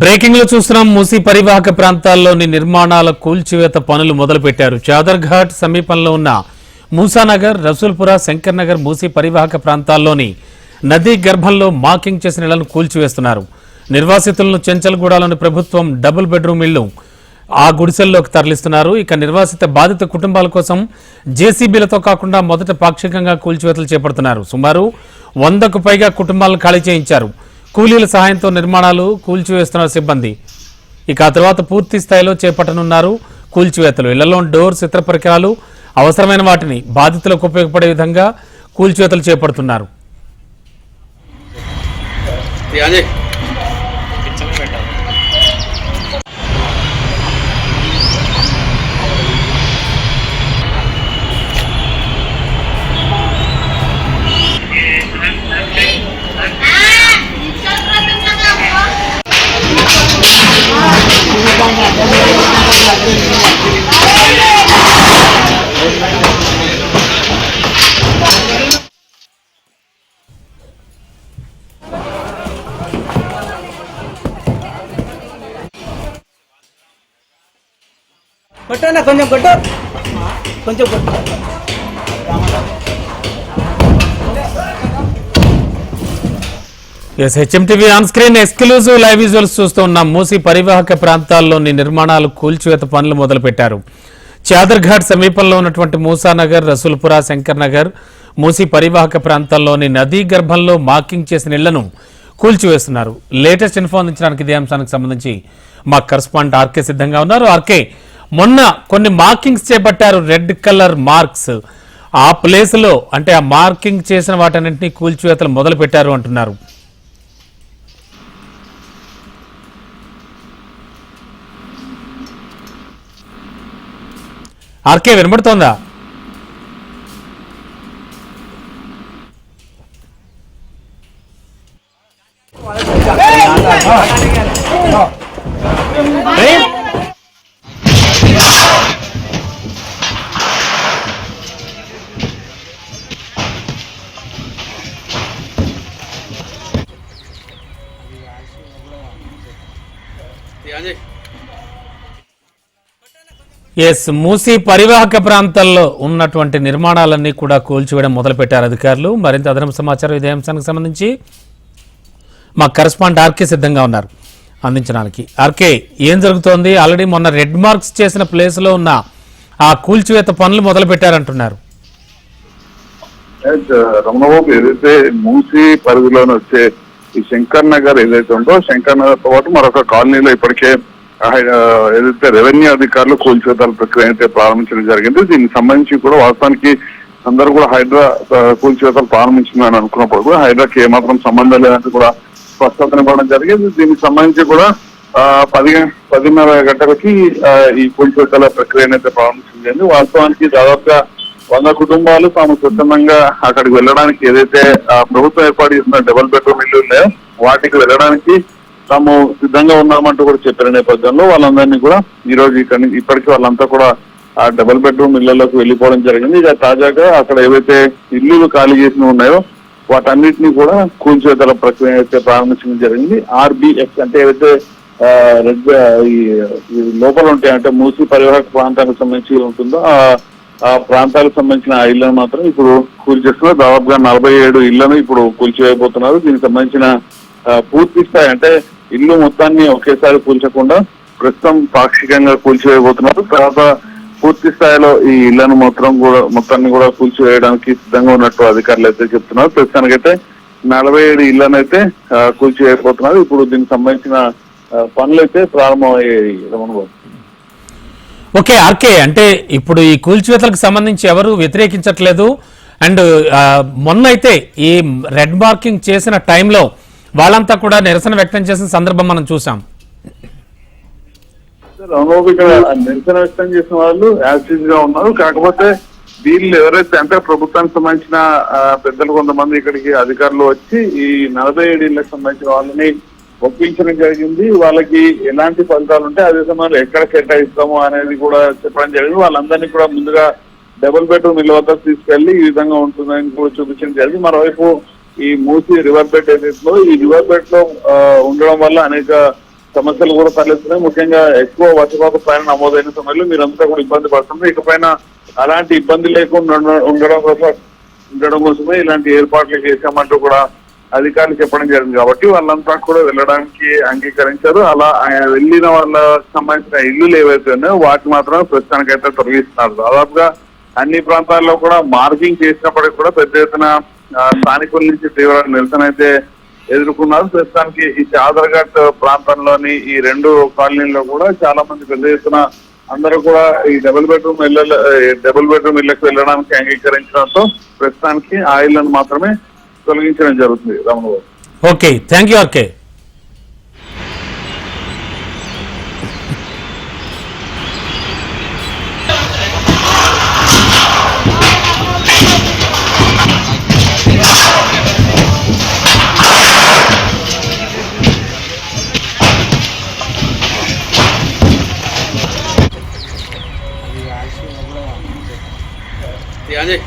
బ్రేకింగ్లో చూస్తున్నాం మూసీ పరివాహక ప్రాంతాల్లోని నిర్మాణాల కూల్చివేత పనులు మొదలుపెట్టారు. చాదర్ఘాట్ సమీపంలో ఉన్న మూసానగర్ రసూల్పుర శంకర్ నగర్ మూసీ పరివాహక ప్రాంతాల్లోని నదీ గర్భంలో మాకింగ్ చేసిన ఇళ్ళను కూల్చివేస్తున్నారు. నిర్వాసితులను చెంచల్గూడలోని ప్రభుత్వం డబుల్ బెడ్రూమ్ ఇళ్ళు ఆ గుడిసెల్లోకి తరలిస్తున్నారు. ఇక నిర్వాసిత బాధిత కుటుంబాల కోసం జేసీబీలతో కాకుండా మొదట పాక్షికంగా కూల్చివేతలు చేపడుతున్నారు. సుమారు వందకు పైగా కుటుంబాలను ఖాళీ చేయించారు. కూలీల సహాయంతో నిర్మాణాలు కూల్చివేస్తున్నారు సిబ్బంది. ఇక ఆ తర్వాత పూర్తి స్థాయిలో చేపట్టనున్నారు కూల్చివేతలు. ఇళ్ళలో డోర్స్ ఇతర పరికరాలు అవసరమైన వాటిని బాధితులకు ఉపయోగపడే విధంగా కూల్చివేతలు చేపడుతున్నారు. కొట్టన్నా కొంచెం కొట్టు. కొంచెం కొట్టు. Yes HMTV on screen exclusive live visuals చూస్తూ ఉన్నాం. మూసి పరివాహక ప్రాంతాల్లోని నిర్మాణాలు కూల్చివేత పనులు మొదలుపెట్టారు. చాదర్ఘాట్ సమీపంలో ఉన్నటువంటి మూసానగర్ రసూల్పురా శంకర్ నగర్ మూసి పరివాహక ప్రాంతాల్లోని నదీ గర్భంలో మార్కింగ్ చేసిన ఇళ్ళను కూల్చివేస్తున్నారు. లేటెస్ట్ ఇన్ఫో అందించడానికి ఇదే అంశానికి సంబంధించి మా కరస్పాండెంట్ ఆర్కే సిద్ధంగా ఉన్నారు. ఆర్కే మొన్న కొన్ని మార్కింగ్స్ చేపట్టారు రెడ్ కలర్ మార్క్స్. ఆ ప్లేస్లో అంటే ఆ మార్కింగ్ చేసిన వాటన్నింటినీ కూల్చివేతలు మొదలు పెట్టారు అంటున్నారు. ఆర్కే వినబడుతోందా! ఎస్ మూసీ పరివాహక ప్రాంతాల్లో ఉన్నటువంటి నిర్మాణాలన్నీ కూడా కూల్చివేయడం మొదలుపెట్టారు అధికారులు. మరింత అదనపు సమాచారం ఇదే అంశానికి సంబంధించి మా కరస్పాండ్ ఆర్కే సిద్ధంగా ఉన్నారు అందించడానికి. ఆర్కే ఏం జరుగుతోంది? ఆల్రెడీ మొన్న రెడ్ మార్క్స్ చేసిన ప్లేస్లో ఉన్న ఆ కూల్చివేత పనులు మొదలుపెట్టారంటున్నారు. రమణబాబు ఏదైతే మూసి పరిధిలోనే వచ్చే ఈ శంకర్ నగర్ ఏదైతే ఉందో శంకర్ నగర్తో పాటు మరొక కాలనీలో ఇప్పటికే ఏదైతే రెవెన్యూ అధికారులు కూల్చివేతల ప్రక్రియ అయితే ప్రారంభించడం జరిగింది దీనికి సంబంధించి కూడా వాస్తవానికి అందరూ కూడా హైడ్రా ఆ, ప్రారంభించిందని అనుకున్నప్పుడు కూడా హైడ్రాకి ఏమాత్రం సంబంధం లేదంటే కూడా స్పష్టతనివ్వడం జరిగింది. దీనికి సంబంధించి కూడా పది పదిన్నర గంటలకి ఈ కూల్చివేతల ప్రక్రియను అయితే ప్రారంభించింది వాస్తవానికి దాదాపుగా వంద కుటుంబాలు తాము స్వచ్ఛందంగా అక్కడికి వెళ్ళడానికి ఏదైతే ప్రభుత్వం ఏర్పాటు చేసిన డబుల్ బెడ్రూమ్ ఇల్లు ఉన్నాయో వాటికి వెళ్ళడానికి తాము సిద్ధంగా ఉన్నామంటూ కూడా చెప్పిన నేపథ్యంలో వాళ్ళందరినీ కూడా ఈ రోజు ఇక్కడ ఇప్పటికీ వాళ్ళంతా కూడా ఆ డబుల్ బెడ్రూమ్ ఇళ్ళలోకి వెళ్ళిపోవడం జరిగింది. ఇక తాజాగా అక్కడ ఏవైతే ఇల్లులు ఖాళీ చేసినవి ఉన్నాయో వాటన్నిటిని కూడా కూల్చేతల ప్రక్రియ అయితే ప్రారంభించడం జరిగింది. ఆర్బిఎఫ్ అంటే ఏవైతే రెడ్ ఈ లోపల ఉంటాయి అంటే మూసి పరివాహక ప్రాంతానికి సంబంధించి ఉంటుందో ఆ ప్రాంతాలకు సంబంధించిన ఆ ఇళ్ళను మాత్రం ఇప్పుడు కూల్చేస్తున్నారు. దాదాపుగా నలభై ఏడు ఇళ్ళను ఇప్పుడు కూల్చివేయబోతున్నారు. దీనికి సంబంధించిన పూర్తి స్థాయి అంటే ఇల్లు మొత్తాన్ని ఒకేసారి కూల్చకుండా ప్రస్తుతం పాక్షికంగా కూల్చివేయబోతున్నారు. తర్వాత పూర్తి స్థాయిలో ఈ ఇళ్ళను మొత్తం కూడా మొత్తాన్ని కూడా కూల్చివేయడానికి సిద్ధంగా ఉన్నట్టు అధికారులు అయితే చెప్తున్నారు. ప్రస్తుతానికైతే నలభై ఏడు ఇళ్ళను అయితే కూల్చివేయబోతున్నారు. ఇప్పుడు దీనికి సంబంధించిన పనులు అయితే ప్రారంభమయ్యాయి రమణ బాబు. ఓకే ఆర్కే అంటే ఇప్పుడు ఈ కూల్చివేతలకు సంబంధించి ఎవరు వ్యతిరేకించట్లేదు. అండ్ మొన్న అయితే ఈ రెడ్ మార్కింగ్ చేసిన టైంలో వాళ్ళంతా కూడా నిరసన వ్యక్తం చేసిన సందర్భం మనం చూసాం ఇక్కడ నిరసన వ్యక్తం చేసిన వాళ్ళు యాక్టివ్గా ఉన్నారు. కాకపోతే వీళ్ళు ఎవరైతే అంటే ప్రభుత్వానికి సంబంధించిన పెద్దలు కొంతమంది ఇక్కడికి అధికారులు వచ్చి ఈ నలభై ఏడు ఇళ్ళకు సంబంధించిన వాళ్ళని ఒప్పించడం జరిగింది. వాళ్ళకి ఎలాంటి ఫలితాలు ఉంటే అదే సమయంలో ఎక్కడ కేటాయిస్తాము అనేది కూడా చెప్పడం జరిగింది. వాళ్ళందరినీ కూడా ముందుగా డబుల్ బెడ్రూమ్ ఇళ్ళ వద్ద తీసుకెళ్ళి ఈ విధంగా ఉంటుందని కూడా చూపించడం జరిగింది. మరోవైపు ఈ మూసి రివర్ బెడ్ ఏదైతే ఈ రివర్ బెడ్లో ఉండడం వల్ల అనేక సమస్యలు కూడా తలెత్తున్నాయి ముఖ్యంగా ఎక్కువ వర్షపాత పైన నమోదైన సమయంలో మీరంతా కూడా ఇబ్బంది పడుతుంది ఇకపైన అలాంటి ఇబ్బంది లేకుండా ఉండడం కోసం ఉండడం కోసమే ఇలాంటి ఏర్పాట్లు చేశామంటూ కూడా అధికారులు చెప్పడం జరిగింది. కాబట్టి వాళ్ళంతా కూడా వెళ్ళడానికి అంగీకరించారు. అలా వెళ్ళిన వాళ్ళకి సంబంధించిన ఇల్లులు ఏవైతే ఉన్నాయో వాటి మాత్రం ప్రస్తుతానికైతే తొలగిస్తున్నారు. దాదాపుగా అన్ని ప్రాంతాల్లో కూడా మార్కింగ్ చేసినప్పటికీ కూడా పెద్ద ఎత్తున స్థానికుల నుంచి తీవ్ర నిరసన అయితే ఎదుర్కొన్నారు. ప్రస్తుతానికి ఈ చాదర్ఘట్ ప్రాంతంలోని ఈ రెండు కాలనీల్లో కూడా చాలా మంది పెద్ద ఎత్తున అందరూ కూడా ఈ డబుల్ బెడ్రూమ్ ఇళ్ళ డబుల్ బెడ్రూమ్ ఇళ్ళకు వెళ్ళడానికి అంగీకరించడంతో ప్రస్తుతానికి ఆ ఇళ్ళను మాత్రమే తొలగించడం జరుగుతుంది. Ramana okay. Thank you okay 杨戬